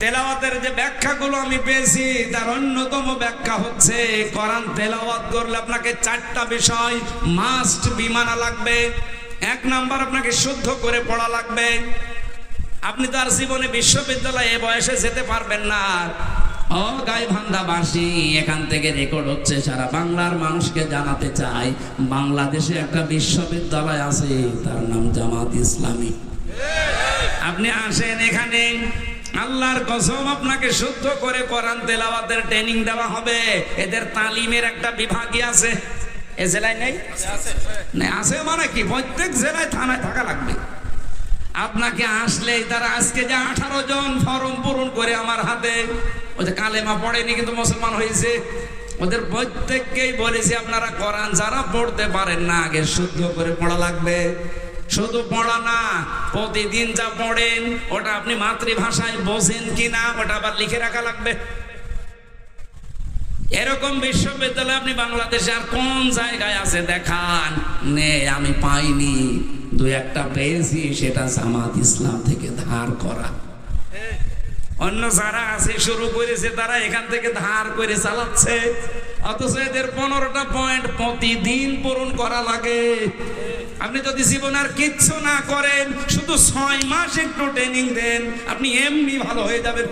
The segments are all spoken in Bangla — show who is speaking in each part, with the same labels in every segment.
Speaker 1: তেলাওয়াতের যে ব্যাখ্যাগুলো আমি পেয়েছি, তার অন্যতম ব্যাখ্যা হচ্ছে, কোরআন তেলাওয়াত করলে আপনাকে চারটা বিষয় মাস্ট বিমানা লাগবে। এক নাম্বার আপনাকে শুদ্ধ করে পড়া লাগবে। আপনি তার জীবনে বিশ্ববিদ্যালয়ে বয়সে যেতে পারবেন না। ও গাইবান্ধাবাসী, এখান থেকে রেকর্ড হচ্ছে, সারা বাংলার মানুষকে জানাতে চাই, বাংলাদেশে একটা বিশ্ববিদ্যালয় আছে, তার নাম জামাত ইসলামী। আপনি আসেন এখানে। আল্লাহর কসম আপনাকে শুদ্ধ করে কোরআন তেলাওয়াতের ট্রেনিং দেওয়া হবে। এদের তালিমের একটা বিভাগই আছে। এ জেলায় নেই? আছে মানে কি? প্রত্যেক জেলায় থানায় থাকা লাগবে। আপনাকে আসলে তারা আজকে যে আঠারো জন ফর্ম পূরণ করে আমার হাতে, ওই যে কালেমা পড়েনি কিন্তু মুসলমান হয়েছে। ওদের প্রত্যেককেই বলেছি আপনারা কোরআন যারা পড়তে পারেন না, আগে শুদ্ধ করে পড়া লাগবে। শুধু পড়া না, প্রতিদিন যা পড়েন, ওটা আপনি মাতৃভাষায় বোঝেন কিনা ওটা আবার লিখে রাখা লাগবে। এরকম বিশ্ববিদ্যালয় আপনি বাংলাদেশে আর কোন জায়গায় আছে দেখান? নে, আমি পাইনি। দু একটা পেয়েছি, সেটা জামাত ইসলাম থেকে ধার করা। অন্য যারা আছে, শুরু করেছে, তারা এখান থেকে ধার করে চালাচ্ছে। অথচ এদের পনেরোটা পয়েন্ট প্রতিদিন পূরণ করা লাগে। আপনি যদি জীবন আর কিচ্ছু না করেন শুধু ছয় মাস একটু ট্রেনিং দেন আপনি এমনি ভালো হয়ে যাবেন।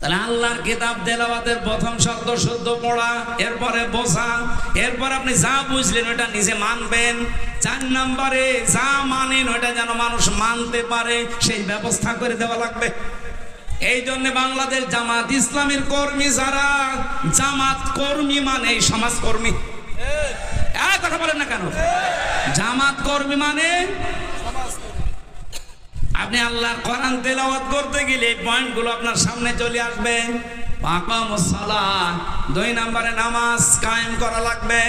Speaker 1: তাহলে আল্লাহর কিতাব দেলাওয়াতের প্রথম শব্দ শুদ্ধ পড়া এরপরে বোঝা এরপর আপনি যা বুঝলেন ওটা নিজে মানবেন। চার নম্বরে যা মানেন ওটা যেন মানুষ মানতে পারে সেই ব্যবস্থা করে দেওয়া লাগবে। এই জন্য বাংলাদেশ জামাত ইসলামের কর্মী যারা, জামাত কর্মী মানে সমাজ কর্মী। কথা বলেন না কেন? জামাত কর্মী মানে আপনি আল্লাহর কোরআন তেলাওয়াত করতে গেলে এই পয়েন্টগুলো আপনার সামনে চলে আসবে। দুই নম্বরে নামাজ কায়েম করা লাগবে।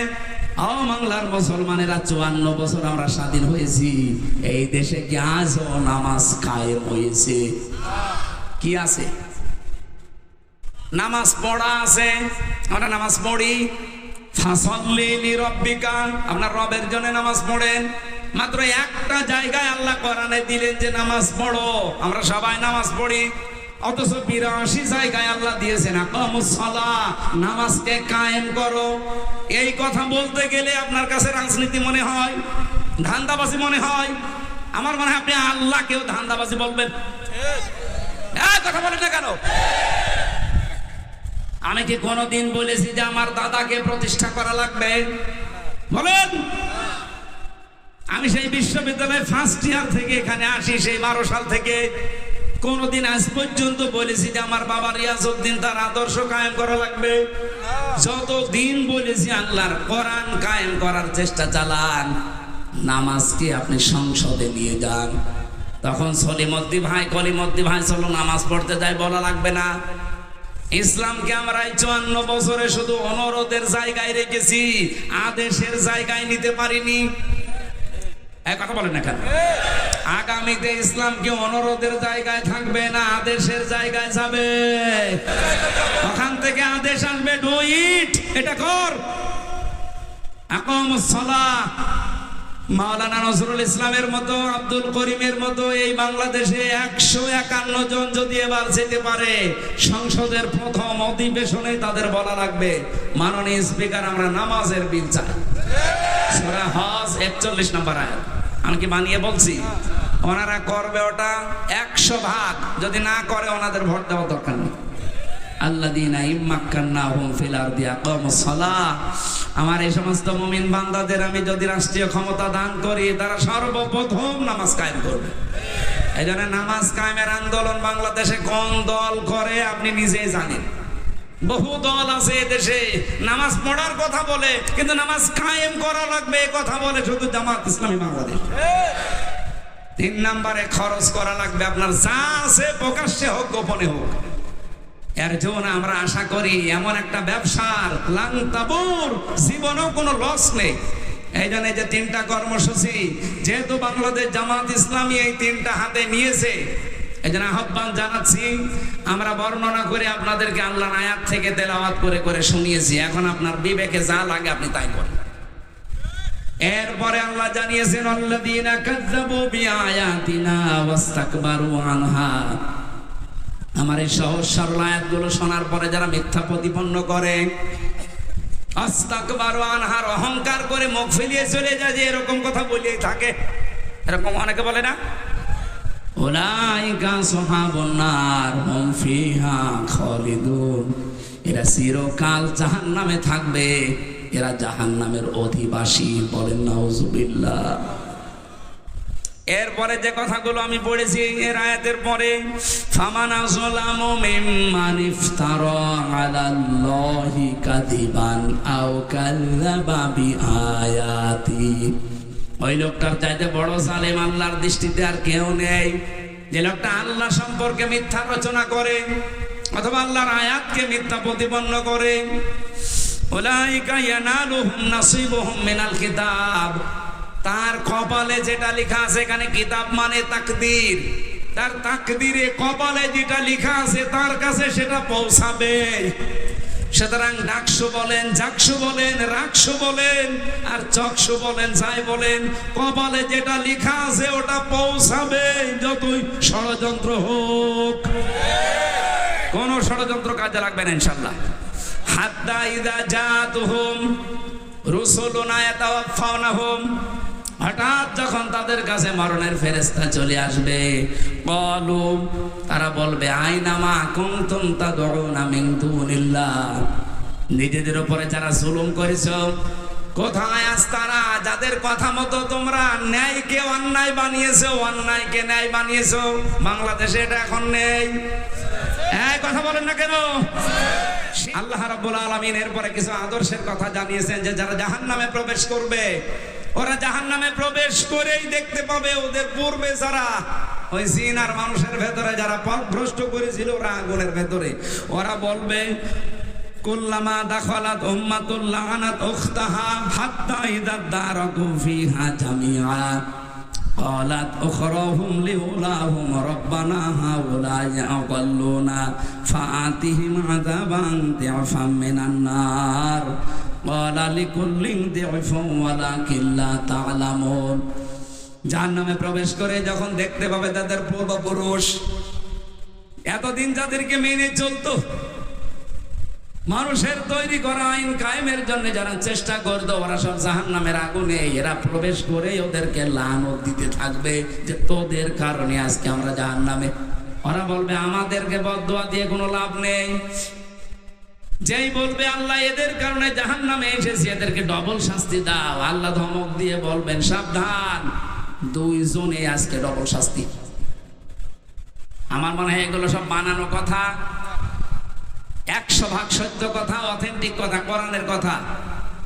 Speaker 1: বাংলার মুসলমানেরা চুয়ান্ন বছর আমরা স্বাধীন হয়েছি। এই দেশে কি আজও নামাজ কায়েম হয়েছে? কি আছে? নামাজ পড়া আছে। আমরা নামাজ পড়ি। ফাসল্লি লিরব্বিকা। আপনার রবের জন্য নামাজ পড়েন। মাত্র একটা জায়গায় আল্লাহ কোরআনে দিলেন যে নামাজ পড়ো। আমরা সবাই নামাজ পড়ি। অথচ বিরাশি জায়গায় আল্লাহ দিয়েছেন আকামুসলা নামাজকে কায়েম করো। এই কথা বলতে গেলে আপনার কাছে রাজনীতি মনে হয়, ধান্দাবাজি মনে হয়। আমার মনে হয় আপনি আল্লাহকেও ধান্দাবাজি বলবেন। কথা বলেন আমি কি কোনোদিন বলেছি যে আমার দাদাকে প্রতিষ্ঠা করা লাগবে? বলেন। আমি সেই বিশ্ববিদ্যালয়ে ফার্স্ট ইয়ার থেকে এখানে আসি, সেই বারো সাল থেকে। কোনদিন আজ পর্যন্ত বলেছি যে আমার বাবা রিয়াজউদ্দিন তার আদর্শ কায়েম করা লাগবে। যত দিন বলেছি আল্লাহর কোরআন কায়েম করার চেষ্টা চালান, নামাজকে আপনি সংসদে নিয়ে যান। তখন সলিমদ্দি ভাই কলিমদ্দি ভাই চলো নামাজ পড়তে যাই বলা লাগবে না। ইসলামকে আমরা এই চুয়ান্ন বছরে শুধু অনুরোধের জায়গায় রেখেছি, আদেশের জায়গায় নিতে পারিনি। কথা বলেন না কেন? আগামীতে ইসলাম কি অনুরোধের জায়গায় থাকবে না, আদেশের জায়গায় যাবে। ওখান থেকে আদেশ আসবে ডু ইট, এটা কর। আকম মাওলানা নজরুল ইসলামের মতো, আব্দুল করিমের মতো এই বাংলাদেশে একশো একান্ন জন যদি এবার যেতে পারে, সংসদের প্রথম অধিবেশনে তাদের বলা লাগবে, মাননীয় স্পিকার, আমরা নামাজের বিল চাই। হজ একচল্লিশ নম্বর আয়াত। আমি কি বানিয়ে বলছি? ওনারা করবে ওটা একশো ভাগ। যদি না করে, ওনাদের ভোট দেওয়া দরকার নেই। আমার এই সমস্ত মুমিন বান্দাদের আমি যদি রাষ্ট্রীয় ক্ষমতা দান করি, তারা সর্বপ্রথম নামাজ কায়েম করবে। এই নামাজ কায়েমের আন্দোলন বাংলাদেশে কোন দল করে আপনি নিজেই জানেন। বহু দল আছে দেশে, নামাজ পড়ার কথা বলে, কিন্তু নামাজ কায়েম করা লাগবে কথা বলে শুধু জামাত ইসলামী বাংলাদেশ। তিন নম্বরে খরচ করা লাগবে আপনার যা আছে প্রকাশ্যে হোক, গোপনে হোক। এর জন্য আমরা আশা করি এমন একটা ব্যবসার লাংতাবুর জীবনেও কোনো লস নেই। এই জন্য যে তিনটা কর্মসূচি, যেহেতু বাংলাদেশ জামাত ইসলামী এই তিনটা হাতে নিয়েছে এই জন্য আহ্বান জানাচ্ছি, আমরা বর্ণনা করে আপনাদেরকে আল্লাহ আয়াত থেকে তেলাওয়াত করে করে শুনিয়েছি। এখন আপনার বিবেকে যা লাগে আপনি তাই করেন। এরপরে আল্লাহ জানিয়েছেন, আল্লাযীনা কাযযাবু বিআয়াতিনা ওয়াস্তাকবারু আনহা। আমার এই সহজ সরল আয়াতগুলো শোনার পরে যারা মিথ্যা প্রতিপন্ন করে আনহার অহংকার করে মুখ ফেলিয়ে চলে যায় যে এরকম কথা বলিয়ে থাকে। এরকম অনেকে বলে না? এরা চিরকাল জাহান্নামে থাকবে, এরা জাহান্নামের অধিবাসী বলেন নাউজুবিল্লাহ। এরপরে যে কথাগুলো আমি পড়েছি এর আয়াতের পরে, ফামানা যলামু মিম্মান ইফতারা আলাল্লাহি কাযিবান ওই লোকটার চাইতে বড় জালেম আল্লাহর দৃষ্টিতে আর কেউ নেই। যে লোকটা আল্লাহ সম্পর্কে মিথ্যা রচনা করে অথবা আল্লাহর আয়াতকে মিথ্যা প্রতিপন্ন করে। ওলাইকা ইয়ানালুহুম নাসিবুহুম মিনাল কিতাব। তার কপালে যেটা লেখা আছে এখানে কিতাব মানে তাকদির। তার তাকদিরে কপালে যেটা লেখা আছে তার কাছে সেটা পৌঁছাবে। সুতরাং ডাকসু বলেন, জাকসু বলেন, রাকসু বলেন, আর চকসু বলেন, যাই বলেন, কপালে যেটা লেখা আছে ওটা পৌঁছাবে যতই ষড়যন্ত্র হোক। কোন ষড়যন্ত্র কাজে লাগবে না ইনশাল্লাহ। হাত্তা ইদা জাতুহুম রুসুলুনা ইয়াতাওয়াফাউনাহুম হঠাৎ যখন তাদের কাছে মরণের ফেরেস্তা চলে আসবে বলু তারা বলবে আইনামা কুনতুম তাদউনা মিন দুনিল্লাহ। নিজেদের উপরে যারা জুলুম করেছ, কোথায় আজ তারা? যাদের কথা মতো তোমরা ন্যায়কে অন্যায় বানিয়েছো, অন্যায়কে ন্যায় বানিয়েছো। বাংলাদেশে এটা এখন নেই। এই কথা বলেন না কেন? আল্লাহ রাব্বুল আলামিন এরপরে কিছু আদর্শের কথা জানিয়েছেন যে যারা জাহান্নামে প্রবেশ করবে, ওরা জাহান্নামে প্রবেশ করেই দেখতে পাবে ওদের পূর্বে যারা ওই জিন আর মানুষের ভেতরে যারা পথভ্রষ্ট করেছিল ওরা আগুনের ভেতরে। ওরা বলবে, কুল্লামা দাখালাত উম্মাতুল উখতাহা হাত্তা ইদা দারাকু ফিহা জামিআ। قالت أخراهم لأولاهم ربنا هؤلاء أضلونا فآتهم عذابا ضعفا من النار قال لكل ضعف ولكن لا تعلمون জাহান্নামে প্রবেশ করে যখন দেখতে পাবে তাদের পূর্বপুরুষ এতদিন যাদেরকে মেনে চলতো মানুষের তৈরি করা আইন কায়েমের জন্য যারা চেষ্টা করতো, ওরা সব জাহান নামের আগুনে, এরা প্রবেশ করে ওদেরকে লানত দিতে থাকবে যে তোদের কারণে আজকে আমরা জাহান নামে ওরা বলবে, আমাদেরকে বদোয়া দিয়ে কোনো লাভ নেই। যেই বলবে, আল্লাহ এদের কারণে জাহান নামে এসেছি, এদেরকে ডবল শাস্তি দাও। আল্লাহ ধমক দিয়ে বলবেন, সাবধান, দুইজনে আজকে ডবল শাস্তি। আমার মনে হয় এগুলো সব বানানো কথা। একশো ভাগ সত্য কথা অথেন্টিক কথা, কোরআনের কথা।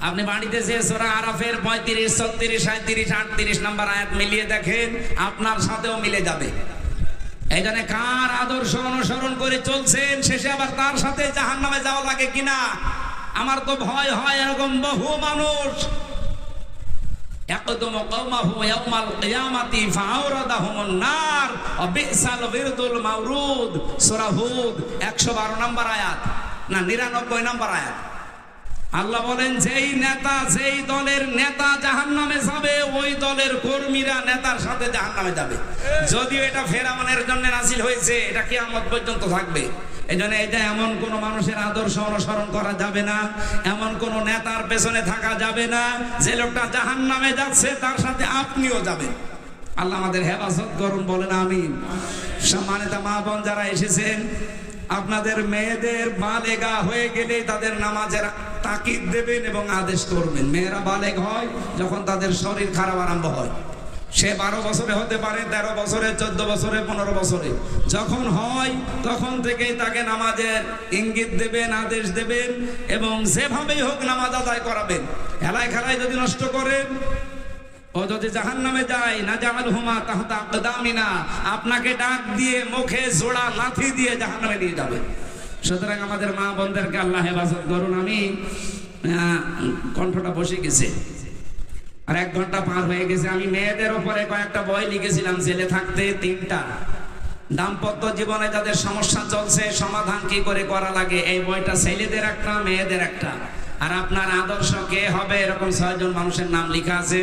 Speaker 1: আপনি বাড়িতে যে সোরা আরফের পঁয়ত্রিশ, ছত্রিশ সাঁত্রিশ আটত্রিশ নাম্বার আয়াত মিলিয়ে দেখেন, আপনার সাথেও মিলে যাবে। এখানে কার আদর্শ অনুসরণ করে চলছেন, শেষে আবার তার সাথে জাহান নামে যাওয়া লাগে কিনা? আমার তো ভয় হয় এরকম বহু মানুষ। يقدم قومه يوم القيامة فأوردهم النار وبئس الورد المورود সূরা হুদ 112 নম্বর আয়াত না 99 নম্বর আয়াত আল্লাহ বলেন যেই নেতা যেই দলের নেতা জাহান্নামে যাবে ওই দলের কর্মীরা নেতার সাথে জাহান্নামে যাবে যদিও এটা ফেরাউনের জন্য নাজিল হয়েছে এটা কিয়ামত পর্যন্ত থাকবে এই জন্য এটা এমন কোন মানুষের আদর্শ অনুসরণ করা যাবে না। এমন কোন নেতার পেছনে থাকা যাবে না। যে লোকটা জাহান নামে যাচ্ছে, তার সাথে আপনিও যাবেন। আল্লাহ আমাদের হেফাজত করুন, বলেন আমি সম্মানিত মা বোন যারা এসেছেন, আপনাদের মেয়েদের বালেগা হয়ে গেলে তাদের নামাজের তাকিদ দেবেন এবং আদেশ করবেন। মেয়েরা বালেগ হয় যখন তাদের শরীর খারাপ আরম্ভ হয়। সে বারো বছরে হতে পারে, তেরো বছরে, চোদ্দ বছরে, পনেরো বছরে। যখন হয়, তখন থেকেই তাকে নামাজের ইঙ্গিত দেবেন, আদেশ দেবেন এবং যেভাবেই হোক নামাজ আদায় করাবেন। খেলায় খেলায় যদি নষ্ট করেন ও যদি জাহান নামে যায় না জামাল হুমা তাহতা আকদামিনা, আপনাকে ডাক দিয়ে মুখে জোড়া লাথি দিয়ে জাহান নামে নিয়ে যাবে। সুতরাং আমাদের মা বোনদেরকে আল্লাহ হেফাজত করুন, আমি কণ্ঠটা বসে গেছে। আর এক ঘণ্টা পার হয়ে গেছে। আমি মেয়েদের উপরে কয়েকটা বই লিখেছিলাম, জেলে থাকতে তিনটা। দাম্পত্য জীবনে যাদের সমস্যা চলছে, সমাধান কি করে করা লাগে? এই বইটা ছেলেদের একটা, মেয়েদের একটা। আর আপনার আদর্শ কে হবে? এরকম ছয়জন মানুষের নাম লেখা আছে।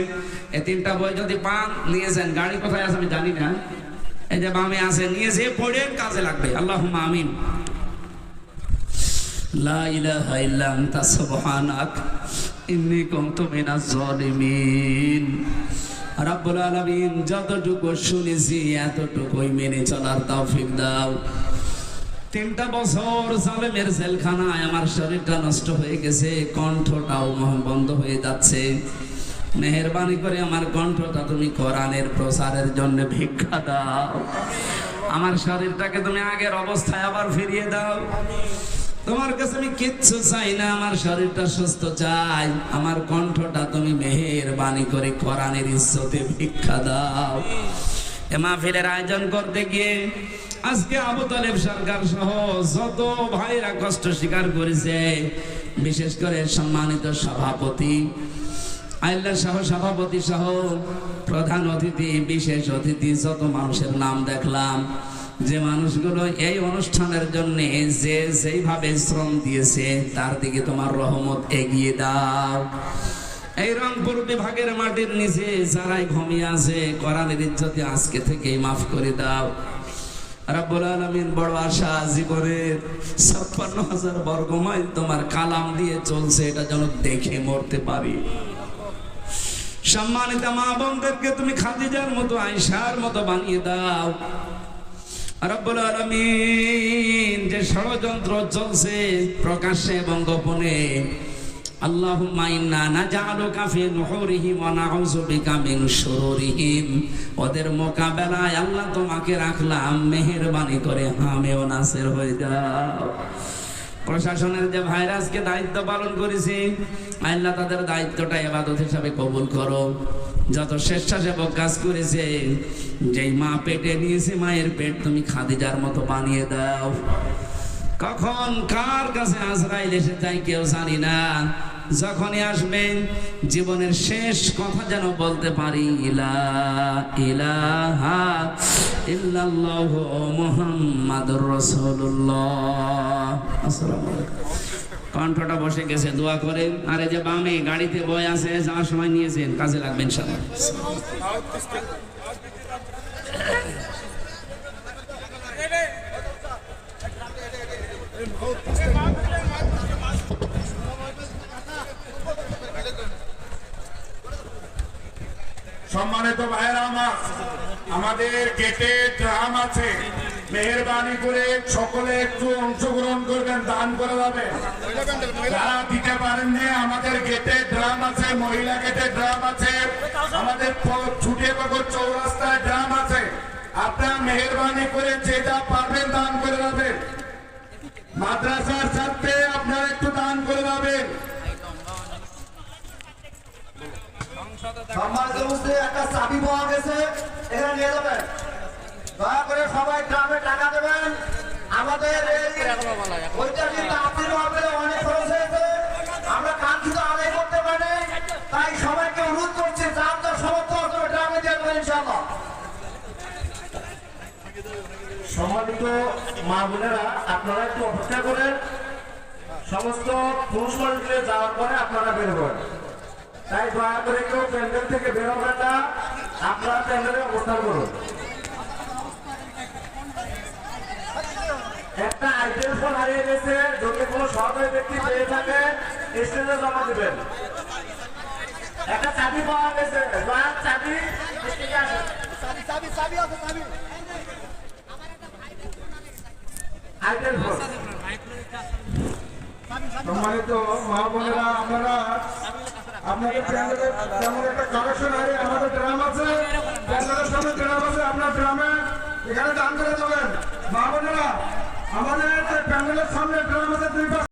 Speaker 1: এই তিনটা বই যদি পান নিয়ে যান গাড়ি কোথায় আছে আমি জানি না। এই যে বামে আছে নিয়ে যে পড়েন কাজে লাগবে। আল্লাহ আমিন। লা ইলাহা ইল্লা আনতা, সুবহানাক। ইন্নী কুনতু মিনাজ জালিমিন রাব্বুল আলামিন যতটুকু শুনেছি, এতটুকুই মেনে চলার তৌফিক দাও। তিনটা বছর জালেমের জেলখানায় আমার শরীরটা নষ্ট হয়ে গেছে, কণ্ঠটাও বন্ধ হয়ে যাচ্ছে। মেহরবানি করে আমার কণ্ঠটা তুমি কোরআনের প্রসারের জন্য ভিক্ষা দাও। আমার শরীরটাকে তুমি আগের অবস্থায় আবার ফিরিয়ে দাও। তোমার কাছে আমি কিচ্ছু চাই না, আমার শরীরটা সুস্থ চাই। আমার কণ্ঠটা তুমি মেহেরবানি করে কোরআনের ইজ্জতে ভিক্ষা দাও। মাহফিলের আয়োজন করতে গিয়ে আজকে আবু তালেব সরকার সহ যত ভাইরা কষ্ট স্বীকার করেছে, বিশেষ করে সম্মানিত সভাপতি আইল্লা সহ সভাপতি সহ প্রধান অতিথি, বিশেষ অতিথি, যত মানুষের নাম দেখলাম যে মানুষগুলো এই অনুষ্ঠানের জন্য যে যেইভাবে শ্রম দিয়েছে, তার দিকে তোমার রহমত এগিয়ে দাও। এই রংপুর বিভাগের মাটির নিচে যারাই ঘুমিয়ে আছে, কোরআনের ইজ্জতে আজকে থেকেই মাফ করে দাও। বড় আশা হাজার তোমার কালাম দিয়ে চলছে, এটা যেন দেখে মরতে পারি। সম্মানিত মা বোনদেরকে তুমি খাদিজার মতো আয়সার মতো বানিয়ে দাও। যে ষড়যন্ত্র চলছে প্রকাশ্যে এবং গোপনে ওদের মোকাবেলায় আল্লাহ তোমাকে রাখলাম, মেহেরবানি করে হামেও নাসির হয়ে যাও। প্রশাসনের যে ভাইরাসকে দায়িত্ব পালন করেছি, আল্লাহ তাদের দায়িত্বটা এবাদত হিসাবে কবুল করো। যত স্বেচ্ছাসেবক কাজ করেছে, যেই মা পেটে নিয়েছে মায়ের পেট, তুমি খাদিজার মতো বানিয়ে দাও। কখন কার কাছে আজরাইল এসে তাই কেউ জানি না। যখনই আসবেন জীবনের শেষ কথা যেন বলতে পারি, ইলা, ইলাহা ইল্লাল্লাহু মুহাম্মাদুর রাসূলুল্লাহ। আসসালামু আলাইকুম। কণ্ঠটা বসে গেছে, দোয়া করেন আরে যে বামে, গাড়িতে বই আছে, যাওয়ার সময় নিয়েছেন, কাজে লাগবেন ইনশাআল্লাহ।
Speaker 2: সম্মানিত ভাইয়েরা, আমার আমাদের গেটে ড্রাম আছে। মেহরবানি করে সকলে একটু অংশগ্রহণ করবেন, দান করে যাবে। যারা দিতে পারেননি, আমাদের গেটে ড্রাম আছে, মহিলা গেটে ড্রাম আছে। আমাদের ছুটে পাগর চৌরাস্তায় ড্রাম আছে। আপনারা মেহরবানি করে যে যা পারবেন দান করে যাবেন। মাদ্রাসার ছাত্রে আপনারা একটু দান করে যাবেন।
Speaker 3: সম্মানিত একটা চাবি পাওয়া গেছে এখানে নিয়ে যাবেন। দয়া করে সবাই গ্রামে টাকা দেবেন। আমাদের অনেক আমরা কাঙ্ক্ষিত আদায় করতে পারি তাই সবাইকে অনুরোধ করছি, যার যার সমর্থ হবে গ্রামে দেবেন ইনশাআল্লাহ।
Speaker 2: সম্মানিত মা বোনেরা, আপনারা একটু অপেক্ষা করেন। সমস্ত পুরুষ মন্ডলে যাওয়ার পরে আপনারা বের হবেন। তাই দয়া করে কেউ প্যান্ডেল থেকে বের হবেন না। আপনারা প্যান্ডেলে অবস্থান করুন। একটা আইটেল ফোন হারিয়ে গেছে যদি কোনো সরকারি ব্যক্তি পেয়ে থাকে স্টেজে জমা দিবেন। একটা চাবি পাওয়া গেছে। দয়া চাবি স্টেজে আসেন। Itel phone.
Speaker 4: সম্মানিত মা বোনেরা আপনারা আপনাদের প্যান্ডেলে তেমন একটা কালেকশন হারিয়ে আমাদের ড্রাম আছে। সামনে ড্রাম আছে আপনার ড্রামে এখানে দান করে দেবেন। মা বোনেরা আমাদের প্যান্ডেলের সামনে ড্রাম আছে দুই